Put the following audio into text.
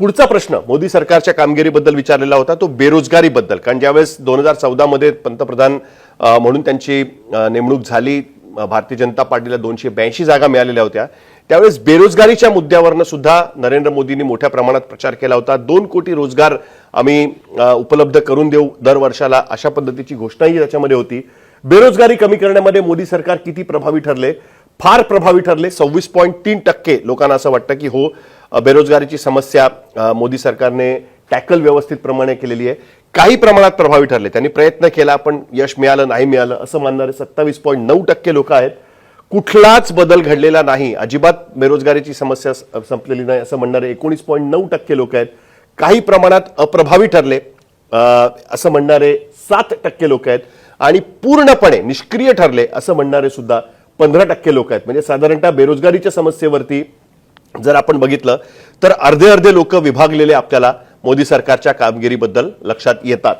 पुढचा प्रश्न मोदी सरकारच्या कामगिरीबद्दल विचारलेला होता तो बेरोजगारीबद्दल. कारण ज्यावेळेस दोन हजार चौदामध्ये पंतप्रधान म्हणून त्यांची नेमणूक झाली भारतीय जनता पार्टीला दोनशे ब्याऐंशी जागा मिळालेल्या होत्या त्यावेळेस बेरोजगारीच्या मुद्द्यावरनं सुद्धा नरेंद्र मोदींनी मोठ्या प्रमाणात प्रचार केला होता. दोन कोटी रोजगार आम्ही उपलब्ध करून देऊ दर वर्षाला अशा पद्धतीची घोषणाही त्याच्यामध्ये होती. बेरोजगारी कमी करण्यामध्ये मोदी सरकार किती प्रभावी ठरले? फार प्रभावी ठरले. सव्वीस पॉईंट तीन टक्के लोकांना असं वाटतं की हो बेरोजगारीची समस्या मोदी सरकारने टॅकल व्यवस्थित प्रमाणे केलेली आहे. काही प्रमाणात प्रभावी ठरले. त्यांनी प्रयत्न केला पण यश मिळालं नाही मिळालं असं मानणारे सत्तावीस पॉईंट नऊ टक्के लोक आहेत. कुठलाच बदल घडलेला नाही. अजिबात बेरोजगारीची समस्या संपलेली नाही असं म्हणणारे एकोणीस पॉईंट नऊ टक्के लोक आहेत. काही प्रमाणात अप्रभावी ठरले असं म्हणणारे सात टक्के लोक आहेत. आणि पूर्णपणे निष्क्रिय ठरले असं म्हणणारे सुद्धा पंधरा टक्के लोक आहेत. म्हणजे साधारणतः बेरोजगारीच्या समस्येवरती जर आपण बघितलं तर अर्धे अर्धे लोक विभागलेले आपल्याला मोदी सरकारच्या कामगिरीबद्दल लक्षात येतात.